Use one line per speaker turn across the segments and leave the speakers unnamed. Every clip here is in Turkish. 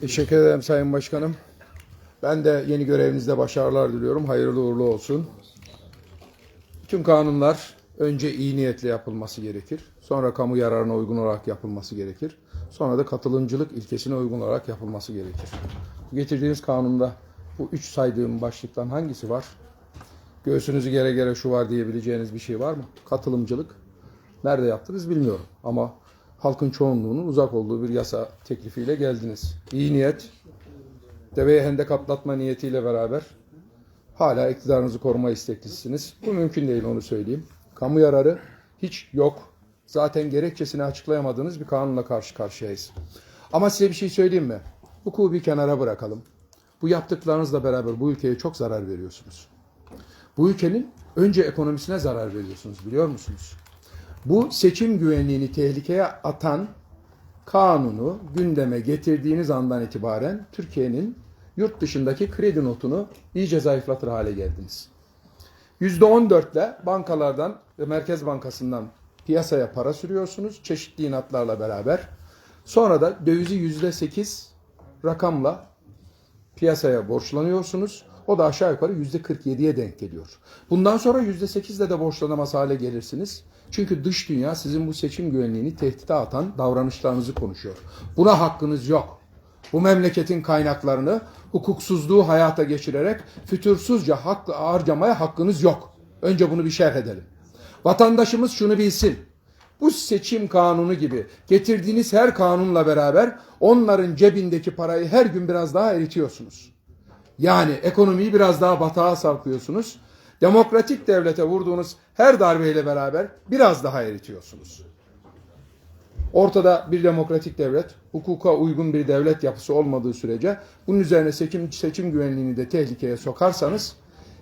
Teşekkür ederim Sayın Başkanım. Ben de yeni görevinizde başarılar diliyorum. Hayırlı uğurlu olsun. Tüm kanunlar önce iyi niyetle yapılması gerekir. Sonra kamu yararına uygun olarak yapılması gerekir. Sonra da katılımcılık ilkesine uygun olarak yapılması gerekir. Getirdiğiniz kanunda bu üç saydığım başlıktan hangisi var? Göğsünüzü gere gere şu var diyebileceğiniz bir şey var mı? Katılımcılık. Nerede yaptınız bilmiyorum. Ama halkın çoğunluğunun uzak olduğu bir yasa teklifiyle geldiniz. İyi niyet, deveye hendek atlatma niyetiyle beraber hala iktidarınızı koruma isteklisiniz. Bu mümkün değil onu söyleyeyim. Kamu yararı hiç yok. Zaten gerekçesini açıklayamadığınız bir kanunla karşı karşıyayız. Ama size bir şey söyleyeyim mi? Hukuku bir kenara bırakalım. Bu yaptıklarınızla beraber bu ülkeye çok zarar veriyorsunuz. Bu ülkenin önce ekonomisine zarar veriyorsunuz biliyor musunuz? Bu seçim güvenliğini tehlikeye atan kanunu gündeme getirdiğiniz andan itibaren Türkiye'nin yurt dışındaki kredi notunu iyice zayıflatır hale geldiniz. %14 ile bankalardan ve Merkez Bankası'ndan piyasaya para sürüyorsunuz çeşitli inatlarla beraber. Sonra da dövizi %8 rakamla piyasaya borçlanıyorsunuz. O da aşağı yukarı %47'ye denk geliyor. Bundan sonra %8'le de borçlanamaz hale gelirsiniz. Çünkü dış dünya sizin bu seçim güvenliğini tehdide atan davranışlarınızı konuşuyor. Buna hakkınız yok. Bu memleketin kaynaklarını hukuksuzluğu hayata geçirerek fütursuzca hak harcamaya hakkınız yok. Önce bunu bir şerh edelim. Vatandaşımız şunu bilsin. Bu seçim kanunu gibi getirdiğiniz her kanunla beraber onların cebindeki parayı her gün biraz daha eritiyorsunuz. Yani ekonomiyi biraz daha batağa sarkıyorsunuz. Demokratik devlete vurduğunuz her darbeyle beraber biraz daha eritiyorsunuz. Ortada bir demokratik devlet, hukuka uygun bir devlet yapısı olmadığı sürece bunun üzerine seçim, seçim güvenliğini de tehlikeye sokarsanız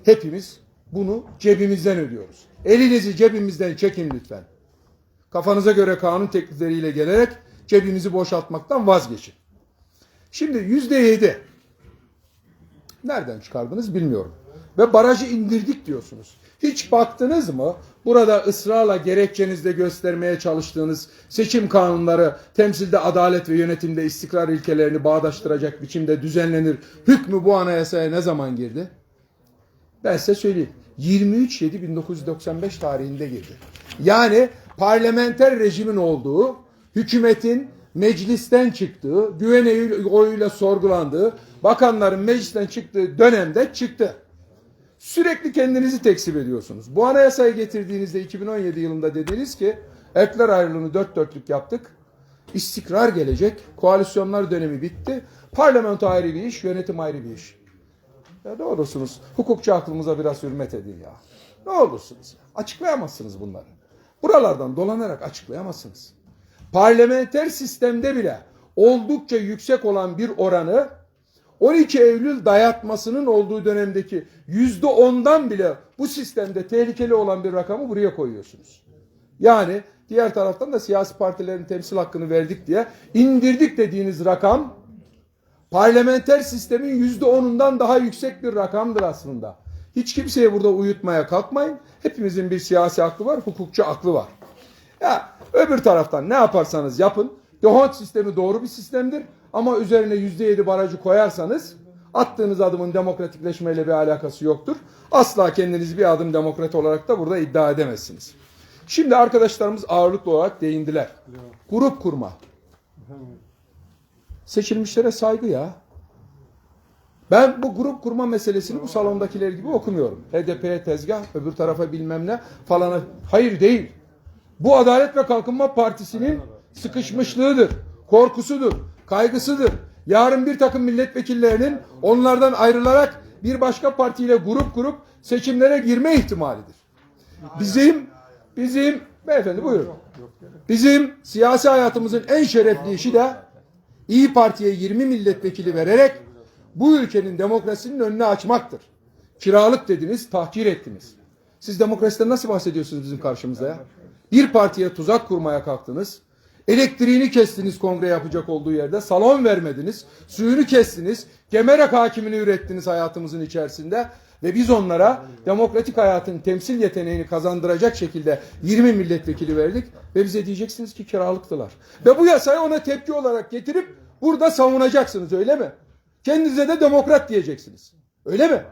hepimiz bunu cebimizden ödüyoruz. Elinizi cebimizden çekin lütfen. Kafanıza göre kanun teklifleriyle gelerek cebimizi boşaltmaktan vazgeçin. Şimdi yüzde yedi. Nereden çıkardınız bilmiyorum. Ve barajı indirdik diyorsunuz. Hiç baktınız mı burada ısrarla gerekçenizde göstermeye çalıştığınız seçim kanunları temsilde adalet ve yönetimde istikrar ilkelerini bağdaştıracak biçimde düzenlenir. Hükmü bu anayasaya ne zaman girdi? Ben size söyleyeyim. 23.7.1995 tarihinde girdi. Yani parlamenter rejimin olduğu, hükümetin meclisten çıktığı, güven oyuyla sorgulandığı, bakanların meclisten çıktığı dönemde çıktı. Sürekli kendinizi tekzip ediyorsunuz. Bu anayasayı getirdiğinizde 2017 yılında dediniz ki ekler ayrılığını dört dörtlük yaptık. İstikrar gelecek. Koalisyonlar dönemi bitti. Parlamento ayrı bir iş, yönetim ayrı bir iş. Ya ne hukukçu aklımıza biraz hürmet edin ya. Ne olursunuz ya. Açıklayamazsınız bunları. Buralardan dolanarak açıklayamazsınız. Parlamenter sistemde bile oldukça yüksek olan bir oranı 12 Eylül dayatmasının olduğu dönemdeki yüzde ondan bile bu sistemde tehlikeli olan bir rakamı buraya koyuyorsunuz. Yani diğer taraftan da siyasi partilerin temsil hakkını verdik diye indirdik dediğiniz rakam parlamenter sistemin yüzde onundan daha yüksek bir rakamdır aslında. Hiç kimseye burada uyutmaya kalkmayın. Hepimizin bir siyasi aklı var, hukukçu aklı var. Ya öbür taraftan ne yaparsanız yapın. Dehont sistemi doğru bir sistemdir. Ama üzerine yüzde yedi barajı koyarsanız attığınız adımın demokratikleşmeyle bir alakası yoktur. Asla kendinizi bir adım demokrat olarak da burada iddia edemezsiniz. Şimdi arkadaşlarımız ağırlıklı olarak değindiler. Grup kurma. Seçilmişlere saygı ya. Ben bu grup kurma meselesini bu salondakiler gibi okumuyorum. HDP'ye tezgah, öbür tarafa bilmem ne falana. Hayır değil. Bu Adalet ve Kalkınma Partisi'nin sıkışmışlığıdır, korkusudur, kaygısıdır. Yarın bir takım milletvekillerinin onlardan ayrılarak bir başka partiyle grup kurup seçimlere girme ihtimalidir. Bizim, bizim, beyefendi buyurun. Bizim siyasi hayatımızın en şerefli işi de İyi Parti'ye 20 milletvekili vererek bu ülkenin demokrasinin önünü açmaktır. Kiralık dediniz, tahkir ettiniz. Siz demokrasiden nasıl bahsediyorsunuz bizim karşımızda ya? Bir partiye tuzak kurmaya kalktınız. Elektriğini kestiniz kongre yapacak olduğu yerde. Salon vermediniz. Suyunu kestiniz. Gemerek hakimini ürettiniz hayatımızın içerisinde. Ve biz onlara demokratik hayatın temsil yeteneğini kazandıracak şekilde 20 milletvekili verdik ve bize diyeceksiniz ki kiralıktılar. Ve bu yasayı ona tepki olarak getirip burada savunacaksınız öyle mi? Kendinize de demokrat diyeceksiniz. Öyle mi?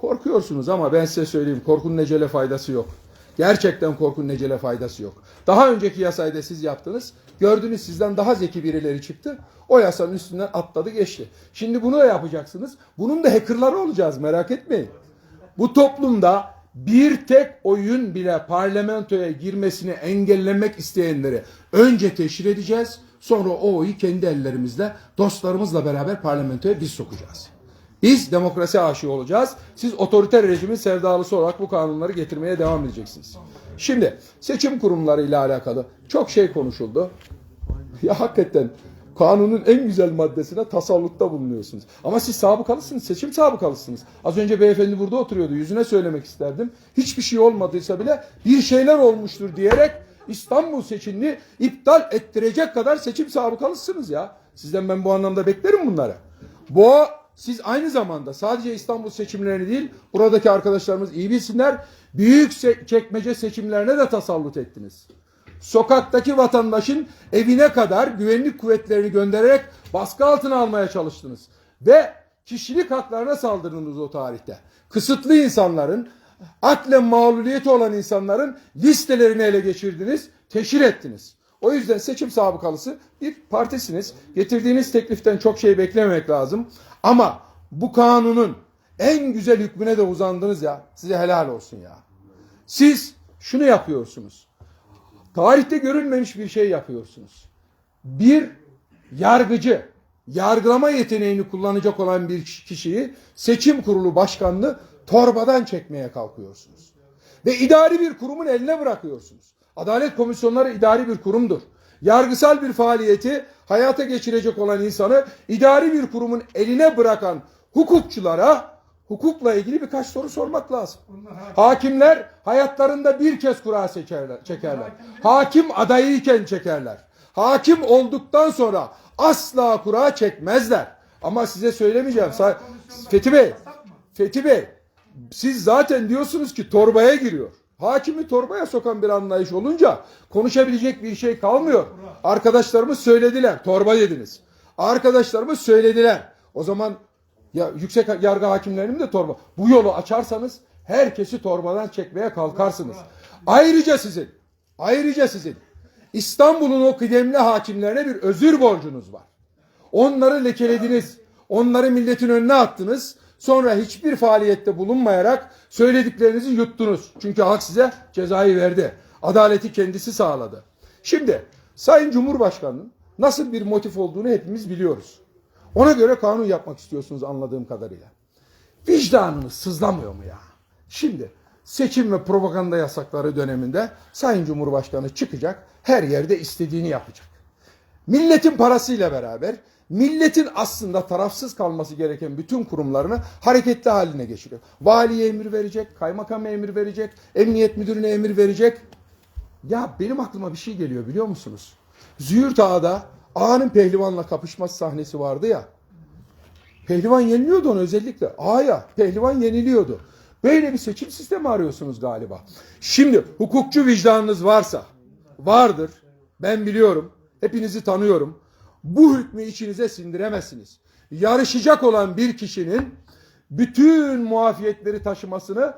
Korkuyorsunuz ama ben size söyleyeyim korkunun necele faydası yok. Gerçekten korkunun necele faydası yok. Daha önceki yasayı da siz yaptınız. Gördünüz sizden daha zeki birileri çıktı. O yasanın üstünden atladı geçti. Şimdi bunu da yapacaksınız. Bunun da hackerları olacağız merak etmeyin. Bu toplumda bir tek oyun bile parlamentoya girmesini engellemek isteyenleri önce teşhir edeceğiz. Sonra o oyu kendi ellerimizle dostlarımızla beraber parlamentoya biz sokacağız. Biz demokrasi aşığı olacağız. Siz otoriter rejimin sevdalısı olarak bu kanunları getirmeye devam edeceksiniz. Şimdi seçim kurumları ile alakalı çok şey konuşuldu. Ya hakikaten kanunun en güzel maddesine tasallukta bulunuyorsunuz. Ama siz sabıkalısınız, seçim sabıkalısınız. Az önce beyefendi burada oturuyordu. Yüzüne söylemek isterdim. Hiçbir şey olmadıysa bile bir şeyler olmuştur diyerek İstanbul seçimini iptal ettirecek kadar seçim sabıkalısınız ya. Sizden ben bu anlamda beklerim bunları. Bu siz aynı zamanda sadece İstanbul seçimlerini değil, buradaki arkadaşlarımız iyi bilsinler, büyük çekmece seçimlerine de tasallut ettiniz. Sokaktaki vatandaşın evine kadar güvenlik kuvvetlerini göndererek baskı altına almaya çalıştınız. Ve kişilik haklarına saldırdınız o tarihte. Kısıtlı insanların, aklen mağluliyeti olan insanların listelerini ele geçirdiniz, teşhir ettiniz. O yüzden seçim sabıkalısı bir partisiniz. Getirdiğiniz tekliften çok şey beklememek lazım. Ama bu kanunun en güzel hükmüne de uzandınız ya. Size helal olsun ya. Siz şunu yapıyorsunuz. Tarihte görülmemiş bir şey yapıyorsunuz. Bir yargıcı, yargılama yeteneğini kullanacak olan bir kişiyi seçim kurulu başkanlığı torbadan çekmeye kalkıyorsunuz. Ve idari bir kurumun eline bırakıyorsunuz. Adalet komisyonları idari bir kurumdur. Yargısal bir faaliyeti hayata geçirecek olan insanı idari bir kurumun eline bırakan hukukçulara hukukla ilgili birkaç soru sormak lazım. Hakimler hayatlarında bir kez kura çekerler, çekerler. Hakim adayıyken çekerler. Hakim olduktan sonra asla kura çekmezler. Ama size söylemeyeceğim. Sa- Fethi Bey, Fethi Bey, siz zaten diyorsunuz ki torbaya giriyor. Hakimi torbaya sokan bir anlayış olunca konuşabilecek bir şey kalmıyor. Arkadaşlarımız söylediler. Torba dediniz. Arkadaşlarımız söylediler. O zaman ya yüksek yargı hakimlerinin de torba. Bu yolu açarsanız herkesi torbadan çekmeye kalkarsınız. Ayrıca sizin, ayrıca sizin İstanbul'un o kıdemli hakimlerine bir özür borcunuz var. Onları lekelediniz. Onları milletin önüne attınız. Sonra hiçbir faaliyette bulunmayarak söylediklerinizi yuttunuz. Çünkü halk size cezayı verdi. Adaleti kendisi sağladı. Şimdi Sayın Cumhurbaşkanı'nın nasıl bir motif olduğunu hepimiz biliyoruz. Ona göre kanun yapmak istiyorsunuz anladığım kadarıyla. Vicdanınız sızlamıyor mu ya? Şimdi seçim ve propaganda yasakları döneminde Sayın Cumhurbaşkanı çıkacak, her yerde istediğini yapacak. Milletin parasıyla beraber milletin aslında tarafsız kalması gereken bütün kurumlarını hareketli haline geçiriyor. Valiye emir verecek, kaymakam emir verecek, emniyet müdürüne emir verecek. Ya benim aklıma bir şey geliyor biliyor musunuz? Züğürt Ağa'da Ağa'nın pehlivanla kapışması sahnesi vardı ya. Pehlivan yeniliyordu onu özellikle. Ağa'ya pehlivan yeniliyordu. Böyle bir seçim sistemi arıyorsunuz galiba. Şimdi hukukçu vicdanınız varsa, vardır. Ben biliyorum. Hepinizi tanıyorum. Bu hükmü içinize sindiremezsiniz. Yarışacak olan bir kişinin bütün muafiyetleri taşımasını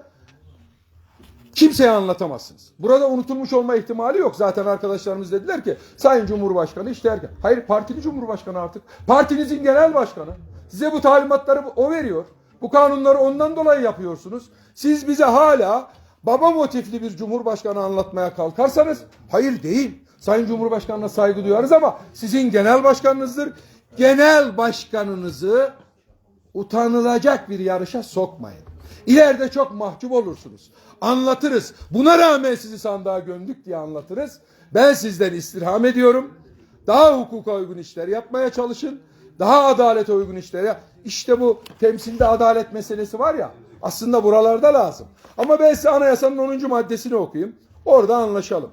kimseye anlatamazsınız. Burada unutulmuş olma ihtimali yok. Zaten arkadaşlarımız dediler ki Sayın Cumhurbaşkanı işte erken. Hayır partili Cumhurbaşkanı artık. Partinizin genel başkanı. Size bu talimatları o veriyor. Bu kanunları ondan dolayı yapıyorsunuz. Siz bize hala baba motifli bir cumhurbaşkanı anlatmaya kalkarsanız hayır değil. Sayın Cumhurbaşkanı'na saygı duyarız ama sizin genel başkanınızdır. Genel başkanınızı utanılacak bir yarışa sokmayın. İleride çok mahcup olursunuz. Anlatırız. Buna rağmen sizi sandığa gömdük diye anlatırız. Ben sizden istirham ediyorum. Daha hukuka uygun işler yapmaya çalışın. Daha adalete uygun işler yap. İşte bu temsilde adalet meselesi var ya. Aslında buralarda lazım. Ama ben size anayasanın 10. maddesini okuyayım. Orada anlaşalım.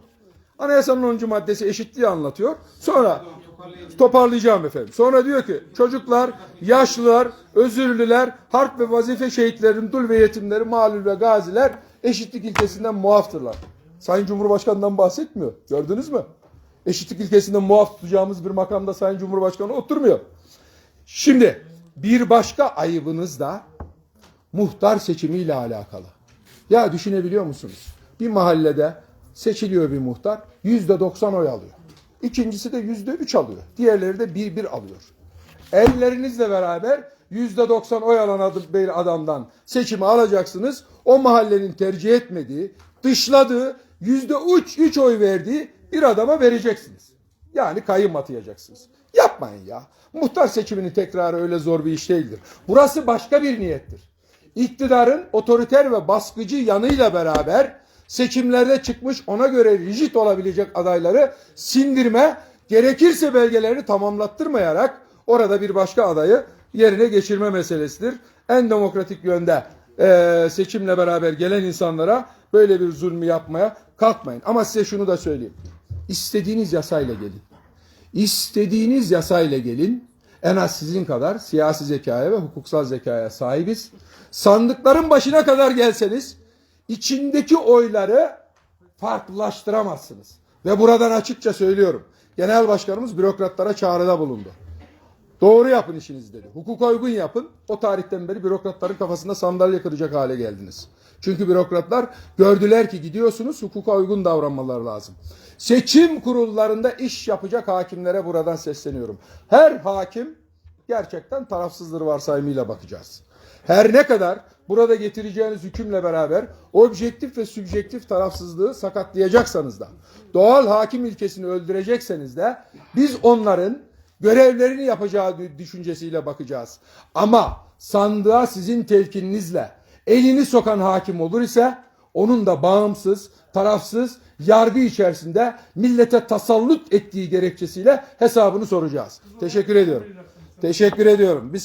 Anayasanın 10. maddesi eşitliği anlatıyor. Sonra Toparlayacağım efendim. Sonra diyor ki çocuklar, yaşlılar, özürlüler, harp ve vazife şehitlerin, dul ve yetimleri, malul ve gaziler eşitlik ilkesinden muaftırlar. Sayın Cumhurbaşkanı'ndan bahsetmiyor. Gördünüz mü? Eşitlik ilkesinden muaf tutacağımız bir makamda Sayın Cumhurbaşkanı oturmuyor. Şimdi bir başka ayıbınız da muhtar seçimiyle alakalı. Ya düşünebiliyor musunuz? Bir mahallede seçiliyor bir muhtar, yüzde doksan oy alıyor. İkincisi de yüzde üç alıyor. Diğerleri de bir bir alıyor. Ellerinizle beraber yüzde doksan oy alan adamdan seçimi alacaksınız. O mahallenin tercih etmediği, dışladığı, yüzde üç, üç oy verdiği bir adama vereceksiniz. Yani kayyum atayacaksınız. Yapmayın ya. Muhtar seçiminin tekrarı öyle zor bir iş değildir. Burası başka bir niyettir. İktidarın otoriter ve baskıcı yanıyla beraber seçimlerde çıkmış ona göre rigid olabilecek adayları sindirme, gerekirse belgelerini tamamlattırmayarak orada bir başka adayı yerine geçirme meselesidir. En demokratik yönde eee, seçimle beraber gelen insanlara böyle bir zulmü yapmaya kalkmayın. Ama size şunu da söyleyeyim. İstediğiniz yasayla gelin. İstediğiniz yasayla gelin. En az sizin kadar siyasi zekaya ve hukuksal zekaya sahibiz. Sandıkların başına kadar gelseniz içindeki oyları farklılaştıramazsınız. Ve buradan açıkça söylüyorum. Genel başkanımız bürokratlara çağrıda bulundu. Doğru yapın işinizi dedi. Hukuka uygun yapın. O tarihten beri bürokratların kafasında sandalye kıracak hale geldiniz. Çünkü bürokratlar gördüler ki gidiyorsunuz hukuka uygun davranmaları lazım. Seçim kurullarında iş yapacak hakimlere buradan sesleniyorum. Her hakim gerçekten tarafsızdır varsayımıyla bakacağız. Her ne kadar burada getireceğiniz hükümle beraber objektif ve sübjektif tarafsızlığı sakatlayacaksanız da doğal hakim ilkesini öldürecekseniz de biz onların görevlerini yapacağı düşüncesiyle bakacağız. Ama sandığa sizin telkininizle elini sokan hakim olur ise onun da bağımsız, tarafsız, yargı içerisinde millete tasallut ettiği gerekçesiyle hesabını soracağız. Teşekkür ediyorum. Teşekkür ediyorum. Biz